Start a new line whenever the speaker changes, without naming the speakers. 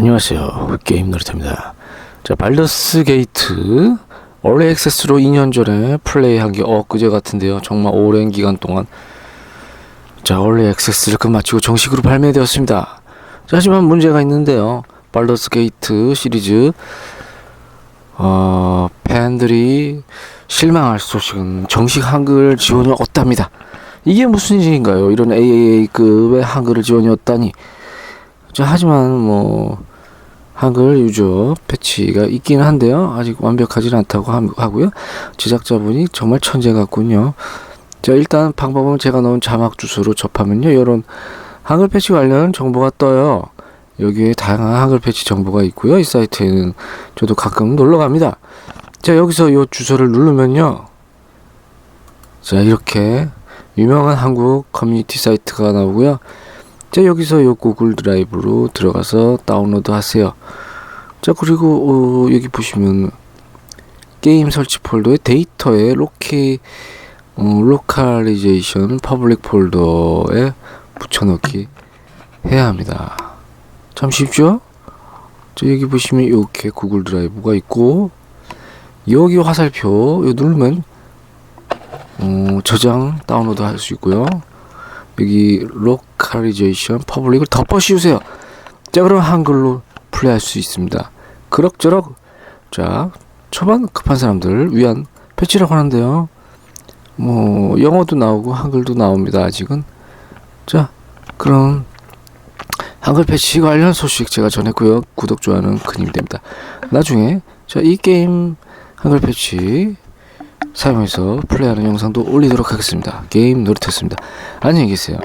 안녕하세요. 게임 노릇입니다. 자, 발더스 게이트 원래 액세스로 2년 전에 플레이한 게 엊그제 같은데요. 정말 오랜 기간 동안 자, 원래 액세스를 끝마치고 정식으로 발매되었습니다. 자, 하지만 문제가 있는데요. 발더스 게이트 시리즈 어, 팬들이 실망할 소식은 정식 한글 지원이 없답니다. 이게 무슨 일인가요? 이런 AAA급의 한글을 지원이 없다니. 자, 하지만 뭐 한글 유저 패치가 있긴 한데요. 아직 완벽하지는 않다고 함- 하고요. 제작자분이 정말 천재 같군요. 자, 일단 방법은 제가 넣은 자막 주소로 접하면요. 이런 한글 패치 관련 정보가 떠요. 여기에 다양한 한글 패치 정보가 있고요. 이 사이트에는 저도 가끔 놀러 갑니다. 자, 여기서 이 주소를 누르면요. 자, 이렇게 유명한 한국 커뮤니티 사이트가 나오고요. 자, 여기서 요 구글 드라이브로 들어가서 다운로드 하세요. 자, 그리고 어, 여기 보시면 게임 설치 폴더에 데이터에 로케 어, 로컬리제이션 퍼블릭 폴더에 붙여넣기 해야 합니다. 참 쉽죠? 자, 여기 보시면 이렇게 구글 드라이브가 있고 여기 화살표 요 누르면 어, 저장 다운로드 할 수 있고요. 여기 로컬리제이션 퍼블릭을 덮어 씌우세요. 자 그럼 한글로 플레이할 수 있습니다. 그럭저럭 자 초반 급한 사람들 위한 패치라고 하는데요. 뭐 영어도 나오고 한글도 나옵니다. 아직은 자 그럼 한글 패치 관련 소식 제가 전했고요. 구독 좋아요는 큰 힘이 됩니다. 나중에 자 이 게임 한글 패치 사용해서 플레이하는 영상도 올리도록 하겠습니다. 게임 노릇했습니다. 안녕히 계세요.